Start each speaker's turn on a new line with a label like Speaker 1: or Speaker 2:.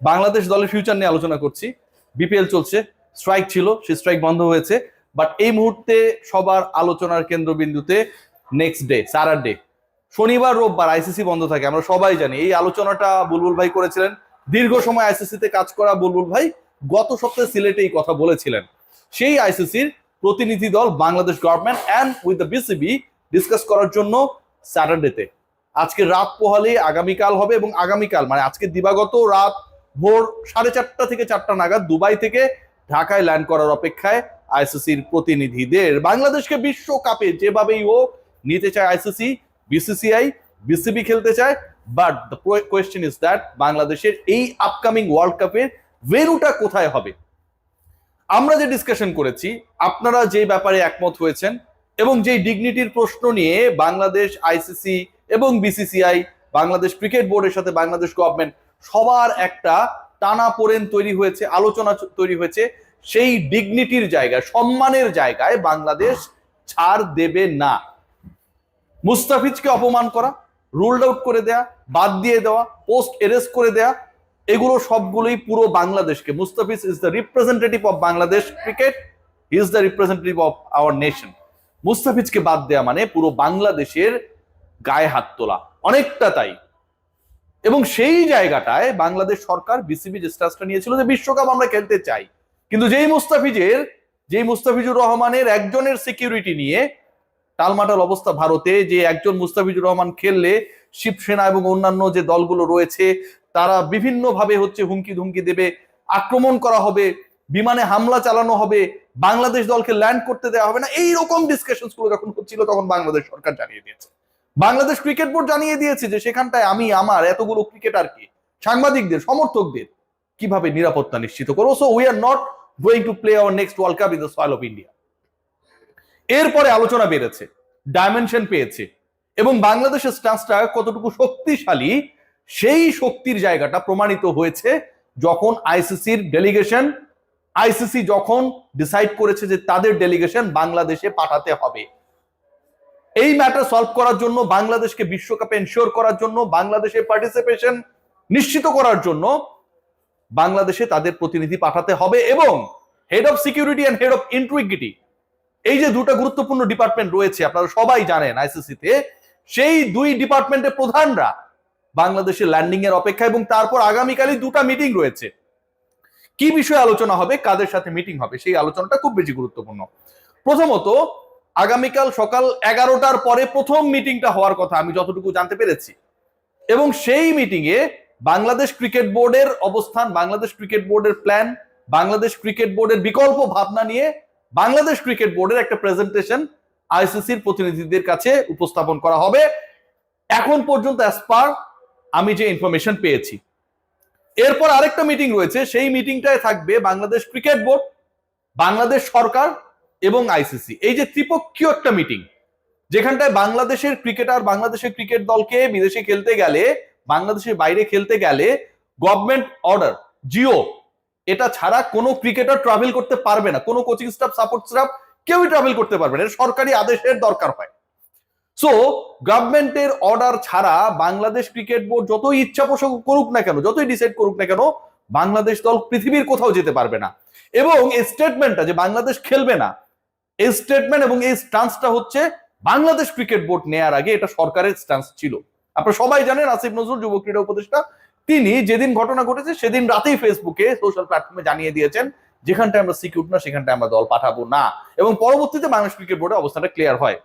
Speaker 1: বাংলাদেশ দলের ফিউচার নিয়ে আলোচনা করছি। বিপিএল চলছে স্ট্রাইক ছিল, সেই স্ট্রাইক বন্ধ হয়েছে বাট এই মুহূর্তে সবার আলোচনার কেন্দ্রবিন্দুতে নেক্সট ডে স্যাটারডে শনিবার, রোববার আইসিসি বন্ধ থাকে, আমরা সবাই জানি। এই আলোচনাটা বুলবুল ভাই করেছিলেন। দীর্ঘ সময় আইসিসি তে কাজ করা বুলবুল ভাই গত সপ্তাহে সিলেটে এই কথা বলেছিলেন। সেই আইসিসির প্রতিনিধি দল Bangladesh government and with the BCB discuss করার জন্য স্যাটারডেতে আজকে রাত পোহালে আগামীকাল হবে এবং আগামীকাল মানে আজকে দিবাগত রাত ভোর সাড়ে চারটা থেকে চারটা নাগাদ দুবাই থেকে ঢাকায় ল্যান্ড করার অপেক্ষায় আইসিসির প্রতিনিধিদের। বাংলাদেশকে বিশ্বকাপে যেভাবেই হোক নিতে চায় আইসিসি বিসিসিআই বিসিবি খেলতে চায় but the question is that বাংলাদেশের এই আপকামিং ওয়ার্ল্ড কাপের ভেনুটা কোথায় হবে? আমরা যে ডিসকাশন করেছি, আপনারা যে ব্যাপারে একমত হয়েছেন এবং যে ডিগনিটির প্রশ্ন নিয়ে বাংলাদেশ আইসিসি এবং বিসিসিআই বাংলাদেশ ক্রিকেট বোর্ডের সাথে বাংলাদেশ গভর্নমেন্ট সবার একটা টানা পোড়েন তৈরি হয়েছে, আলোচনা তৈরি হয়েছে। সেই ডিগনিটির জায়গায়, সম্মানের জায়গায় বাংলাদেশ ছাড় দেবে না। মুস্তাফিজকে অপমান করা রুলড আউট করে দেয়া, বাদ দিয়ে দেওয়া পোস্ট এরেস্ট করে দেয়া, এগুলো সবগুলোই পুরো বাংলাদেশকে। Mustafiz is the representative of Bangladesh cricket is the representative of our nation মুস্তাফিজকে বাদ দেয়া মানে পুরো বাংলাদেশের গায়ে হাত তোলা। অনেকটা তাই। এবং সেই জায়গাটায় বাংলাদেশ সরকার, বিসিবি স্টাসটা নিয়েছিল যে বিশ্বকাপ আমরা খেলতে চাই। কিন্তু যেই মুস্তাফিজের, যেই মুস্তাফিজুর রহমানের একজনের সিকিউরিটি নিয়ে টালমাটাল অবস্থা ভারতে, যে একজন মুস্তাফিজুর রহমান খেললে শিবসেনা এবং অন্যান্য যে দলগুলো রয়েছে, তারা বিভিন্নভাবে হচ্ছে হুমকি ধুমকি দেবে, আক্রমণ করা হবে, বিমানে হামলা চালানো হবে, বাংলাদেশ দলকে ল্যান্ড করতে দেওয়া হবে না। এই রকম ডিসকাশনগুলো যখন হচ্ছিল, তখন বাংলাদেশ সরকার জানিয়ে দিয়েছে। বাংলাদেশ ক্রিকেট বোর্ড জানিয়ে দিয়েছে যে সেখানটায় আমি, আমার এতগুলো ক্রিকেটারকে সাংবাদিকদের, সমর্থকদের কীভাবে নিরাপত্তা নিশ্চিত করব? So we are not going to play our next world cup in the soil of India এরপরে আলোচনা বেড়েছে ডাইমেনশন পেয়েছে, এবং বাংলাদেশের স্টান্সটা কতটুকু শক্তিশালী, সেই শক্তির জায়গাটা প্রমাণিত হয়েছে যখন আইসিসির ডেলিগেশন আইসিসি যখন ডিসাইড করেছে যে তাদের ডেলিগেশন বাংলাদেশে পাঠাতে হবে। এই ম্যাটার সলভ করার জন্য, বাংলাদেশকে বিশ্বকাপে এনশিওর করার জন্য, বাংলাদেশের পার্টিসিপেশন নিশ্চিত করার জন্য বাংলাদেশে তাদের প্রতিনিধি পাঠাতে হবে এবং head of security and head of integrity এই যে দুটো গুরুত্বপূর্ণ ডিপার্টমেন্ট রয়েছে, আপনারা সবাই জানেন আইসিসি তে, সেই দুই ডিপার্টমেন্টের প্রধানরা বাংলাদেশের ল্যান্ডিং এর অপেক্ষা এবং তারপর আগামীকালই দুটা মিটিং রয়েছে। কি বিষয়ে আলোচনা হবে, কাদের সাথে মিটিং হবে, সেই আলোচনাটা খুব বেশি গুরুত্বপূর্ণ। প্রথমত আগামীকাল সকাল এগারোটার পরে প্রথম মিটিংটা হওয়ার কথা আমি যতটুকু জানতে পেরেছি। এবং সেই মিটিং এ বাংলাদেশ ক্রিকেট বোর্ডের অবস্থান, বাংলাদেশ ক্রিকেট বোর্ডের প্ল্যান বাংলাদেশ ক্রিকেট বোর্ডের বিকল্প ভাবনা নিয়ে বাংলাদেশ ক্রিকেট বোর্ডের একটা প্রেজেন্টেশন আইসিসির প্রতিনিধিদের কাছে উপস্থাপন করা হবে। এখন পর্যন্ত অ্যাজ পার আমি যে ইনফরমেশন পেয়েছি। এরপর আরেকটা মিটিং রয়েছে, সেই মিটিংটায় থাকবে বাংলাদেশ ক্রিকেট বোর্ড, বাংলাদেশ সরকার এবং আইসিসি এই যে ত্রিপক্ষীয় একটা মিটিং যেখানটায় বাংলাদেশের ক্রিকেটার বাংলাদেশের ক্রিকেট দলকে বিদেশে খেলতে গেলে, বাংলাদেশের বাইরে খেলতে গেলে গভর্নমেন্ট অর্ডার জিও এটা ছাড়া কোনো ক্রিকেটার ট্রাভেল করতে পারবে না। কোনো কোচিং স্টাফ সাপোর্ট স্টাফ কেউই ট্রাভেল করতে পারবে না। সরকারি আদেশের দরকার হয়। সো গভর্নমেন্টের অর্ডার ছাড়া বাংলাদেশ ক্রিকেট বোর্ড যতই ইচ্ছা পোষণ করুক না কেন, যতই ডিসাইড করুক না কেন, বাংলাদেশ দল পৃথিবীর কোথাও যেতে পারবে না। এবং এই স্টেটমেন্টটা যে বাংলাদেশ খেলবে না এই স্টেটমেন্ট এবং এই স্টান্সটা হচ্ছে বাংলাদেশ ক্রিকেট বোর্ড নেয়ার আগে এটা সরকারের স্টান্স ছিল। আপনারা সবাই জানেন আসিফ নজরুল যুব ক্রীড়া উপদেষ্টা, তিনি যেদিন ঘটনা ঘটেছে সেদিন রাতেই ফেসবুকে সোশ্যাল প্ল্যাটফর্মে জানিয়ে দিয়েছেন যেখানটা আমরা সিকিউর না সেখানটা আমরা দল পাঠাবো না। এবং পরবর্তীতে বাংলাদেশ ক্রিকেট বোর্ডে অবস্থাটা ক্লিয়ার হয়।